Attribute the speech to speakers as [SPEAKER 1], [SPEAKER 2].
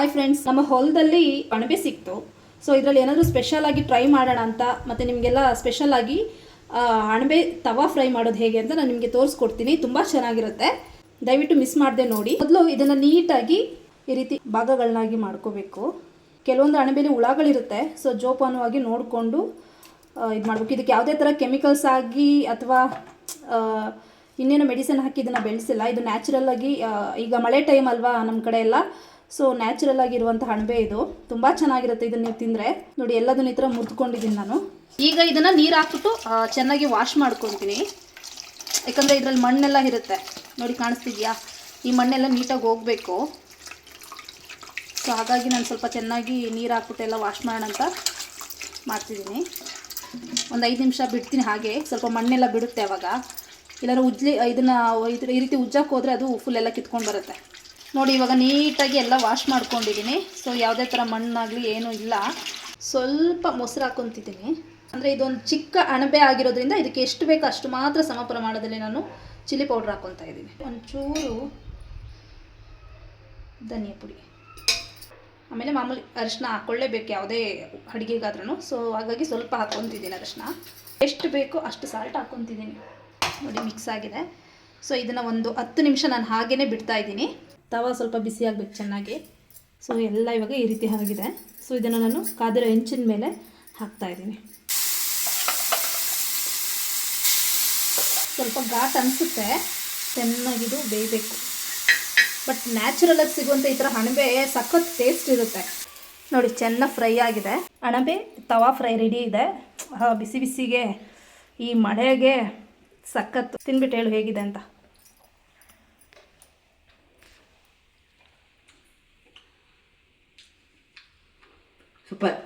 [SPEAKER 1] Hi friends ನಮ್ಮ ಹೊಲದಲ್ಲಿ ಅಣಬೆ ಸಿಕ್ತು. ಸೊ ಇದರಲ್ಲಿ ಏನಾದರೂ ಸ್ಪೆಷಲ್ ಆಗಿ ಟ್ರೈ ಮಾಡೋಣ ಅಂತ ಮತ್ತು ನಿಮಗೆಲ್ಲ ಸ್ಪೆಷಲ್ ಆಗಿ ಅಣಬೆ ತವಾ ಫ್ರೈ ಮಾಡೋದು ಹೇಗೆ ಅಂತ ನಾನು ನಿಮಗೆ ತೋರಿಸ್ಕೊಡ್ತೀನಿ. ತುಂಬ ಚೆನ್ನಾಗಿರುತ್ತೆ. ದಯವಿಟ್ಟು ಮಿಸ್ ಮಾಡಿದೆ ನೋಡಿ. ಮೊದಲು ಇದನ್ನು ನೀಟಾಗಿ ಈ ರೀತಿ ಭಾಗಗಳನ್ನಾಗಿ ಮಾಡ್ಕೋಬೇಕು. ಕೆಲವೊಂದು ಅಣಬೆಲಿ ಹುಳಗಳಿರುತ್ತೆ. ಸೊ ಜೋಪಾನವಾಗಿ ನೋಡಿಕೊಂಡು ಇದು ಮಾಡಬೇಕು. ಇದಕ್ಕೆ ಯಾವುದೇ ಥರ ಕೆಮಿಕಲ್ಸ್ ಆಗಿ ಅಥವಾ ಇನ್ನೇನು ಮೆಡಿಸಿನ್ ಹಾಕಿ ಇದನ್ನು ಬೆಳೆಸಿಲ್ಲ. ಇದು ನ್ಯಾಚುರಲ್ ಆಗಿ ಈಗ ಮಳೆ ಟೈಮ್ ಅಲ್ವಾ ನಮ್ಮ ಕಡೆ ಎಲ್ಲ. ಸೊ ನ್ಯಾಚುರಲ್ ಆಗಿರುವಂಥ ಅಣಬೆ ಇದು. ತುಂಬ ಚೆನ್ನಾಗಿರುತ್ತೆ ಇದನ್ನ ನೀವು ತಿಂದರೆ. ನೋಡಿ, ಎಲ್ಲದನ್ನ ಈ ಥರ ಮುರಿದುಕೊಂಡಿದ್ದೀನಿ ನಾನು. ಈಗ ಇದನ್ನು ನೀರು ಹಾಕ್ಬಿಟ್ಟು ಚೆನ್ನಾಗಿ ವಾಶ್ ಮಾಡ್ಕೊತೀನಿ. ಯಾಕಂದರೆ ಇದರಲ್ಲಿ ಮಣ್ಣೆಲ್ಲ ಇರುತ್ತೆ. ನೋಡಿ, ಕಾಣಿಸ್ತಿದ್ಯಾ? ಈ ಮಣ್ಣೆಲ್ಲ ನೀಟಾಗಿ ಹೋಗಬೇಕು. ಸೊ ಹಾಗಾಗಿ ನಾನು ಸ್ವಲ್ಪ ಚೆನ್ನಾಗಿ ನೀರು ಹಾಕ್ಬಿಟ್ಟು ಎಲ್ಲ ವಾಶ್ ಮಾಡೋಣ ಅಂತ ಮಾಡ್ತಿದ್ದೀನಿ. ಒಂದು ಐದು ನಿಮಿಷ ಬಿಡ್ತೀನಿ ಹಾಗೆ. ಸ್ವಲ್ಪ ಮಣ್ಣೆಲ್ಲ ಬಿಡುತ್ತೆ ಅವಾಗ. ಇಲ್ಲಾಂದ್ರೆ ಉಜ್ಲಿ, ಇದನ್ನು, ಈ ರೀತಿ ಉಜ್ಜಕ್ಕೆ ಹೋದರೆ ಅದು ಫುಲ್ ಎಲ್ಲ ಕಿತ್ಕೊಂಡು ಬರುತ್ತೆ. ನೋಡಿ, ಇವಾಗ ನೀಟಾಗಿ ಎಲ್ಲ ವಾಶ್ ಮಾಡ್ಕೊಂಡಿದ್ದೀನಿ. ಸೊ ಯಾವುದೇ ಥರ ಮಣ್ಣಾಗಲಿ ಏನೂ ಇಲ್ಲ. ಸ್ವಲ್ಪ ಮೊಸರು ಹಾಕೊತಿದ್ದೀನಿ. ಅಂದರೆ ಇದೊಂದು ಚಿಕ್ಕ ಅಣಬೆ ಆಗಿರೋದ್ರಿಂದ ಇದಕ್ಕೆ ಎಷ್ಟು ಬೇಕೋ ಅಷ್ಟು ಮಾತ್ರ ಸಮ ಪ್ರಮಾಣದಲ್ಲಿ ನಾನು ಚಿಲ್ಲಿ ಪೌಡ್ರ್ ಹಾಕ್ಕೊತಾ ಇದ್ದೀನಿ. ಒಂಚೂರು ಧನಿಯಾ ಪುಡಿ. ಆಮೇಲೆ ಮಾಮೂಲಿ ಅರಿಶಿನ ಹಾಕ್ಕೊಳ್ಳೇಬೇಕು ಯಾವುದೇ ಅಡುಗೆಗಾದ್ರೂ. ಸೊ ಹಾಗಾಗಿ ಸ್ವಲ್ಪ ಹಾಕೊತಿದ್ದೀನಿ ಅರಿಶಿನ ಎಷ್ಟು ಬೇಕೋ ಅಷ್ಟು ಸಾಲ್ಟ್ ಹಾಕೊತಿದ್ದೀನಿ. ನೋಡಿ ಮಿಕ್ಸ್ ಆಗಿದೆ. ಸೊ ಇದನ್ನು ಒಂದು ಹತ್ತು ನಿಮಿಷ ನಾನು ಹಾಗೇ ಬಿಡ್ತಾ ಇದ್ದೀನಿ. ತವ ಸ್ವಲ್ಪ ಬಿಸಿ ಆಗಬೇಕು ಚೆನ್ನಾಗಿ. ಸೊ ಎಲ್ಲ ಇವಾಗ ಈ ರೀತಿ ಆಗಿದೆ. ಸೊ ಇದನ್ನು ನಾನು ಕಾದಿರೋ ಹೆಂಚಿನ ಮೇಲೆ ಹಾಕ್ತಾ ಇದ್ದೀನಿ. ಸ್ವಲ್ಪ ಘಾಟ್ ಅನಿಸುತ್ತೆ. ಚೆನ್ನಾಗಿದು ಬೇಯಬೇಕು. ಬಟ್ ನ್ಯಾಚುರಲಾಗಿ ಸಿಗುವಂಥ ಈ ಥರ ಅಣಬೆ ಸಖತ್ ಟೇಸ್ಟ್ ಇರುತ್ತೆ. ನೋಡಿ ಚೆನ್ನಾಗಿ ಫ್ರೈ ಆಗಿದೆ. ಅಣಬೆ ತವಾ ಫ್ರೈ ರೆಡಿ ಇದೆ. ಬಿಸಿ ಬಿಸಿಗೆ ಈ ಮಳೆಗೆ ಸಖತ್ತು. ತಿನ್ಬಿಟ್ಟು ಹೇಳು ಹೇಗಿದೆ ಅಂತ.
[SPEAKER 2] but